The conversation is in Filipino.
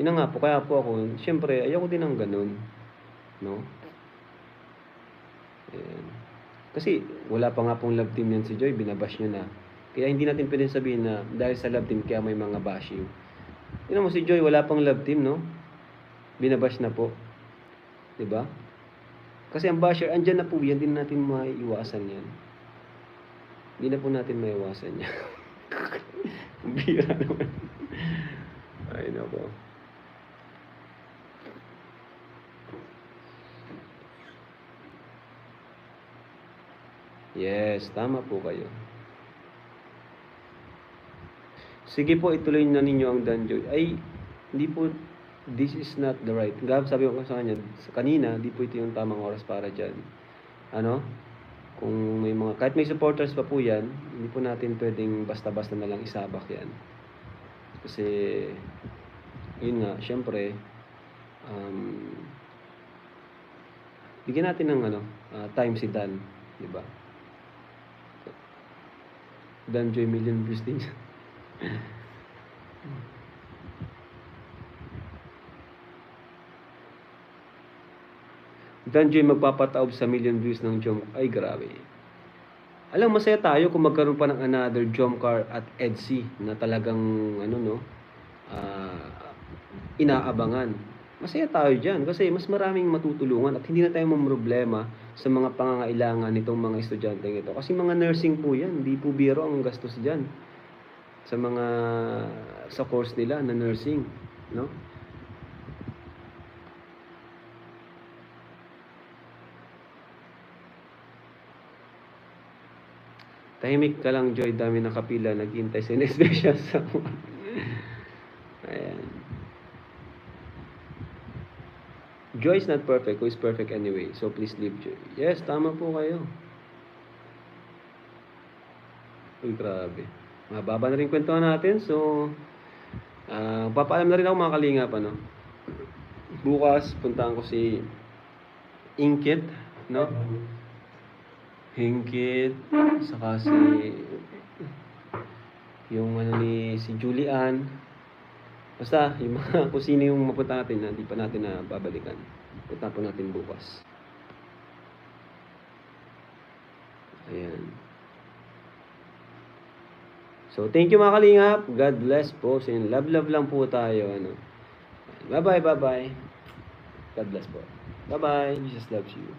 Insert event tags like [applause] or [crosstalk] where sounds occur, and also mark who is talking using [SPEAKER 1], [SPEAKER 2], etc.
[SPEAKER 1] Yun na nga po, kaya po ako, syempre, ayoko din ng ganun. No? Ayan. Kasi, wala pa nga pong love team yan si Joy, binabash nyo na. Kaya hindi natin pwedeng sabihin na dahil sa love team, kaya may mga bashing. Yun mo si Joy, wala pang love team, no? Binabash na po. ba? Kasi ang basher, andyan na po yan, hindi na natin maiiwasan yan. Hindi na po natin maiiwasan yan. [laughs] Bira naman. Ay, nako. Yes, tama po kayo. Sige po, ituloy na ninyo ang Danjoy. Ay, hindi po, this is not the right. Gab, sabi ko sa kanya, kanina, hindi po ito yung tamang oras para dyan. Ano? Kung may mga, kahit may supporters pa po yan, hindi po natin pwedeng basta-basta na lang isabak yan. Kasi, yun nga, syempre, um, bigyan natin ng ano, ah, time si Dan, di ba? Dan Joy Million views din. Dan Joy magpapataob sa million views ng Jom. Ay, grabe. Alam, masaya tayo kung magkaroon pa ng another Jomcar at Etsy na talagang, ano no, ah, inaabangan. Masaya tayo dyan kasi mas maraming matutulungan at hindi na tayo problema sa mga pangangailangan nitong mga estudyante ito. Kasi mga nursing po yan, hindi po biro ang gastos dyan sa mga sa course nila na nursing, no? Tahimik ka lang, Joy. Dami nakapila. Naghintay sa [laughs] special sa Ayan. Joy is not perfect. Who is perfect anyway? So please leave Joy. Yes, tama po kayo. Uy, grabe. Mababa na rin kwentuhan natin. So, ah papaalam na rin ako mga kalingap. Ano? Bukas, puntahan ko si Inkit. No? Hingkit, saka si yung ano ni si Julian. Basta yung mga [laughs] kung sino yung mapunta natin na hindi pa natin na babalikan. Punta po natin bukas. Ayan. So, thank you mga kalingap. God bless po. So, yun, love, love lang po tayo. Ano. Bye-bye, bye-bye. God bless po. Bye-bye. Jesus loves you.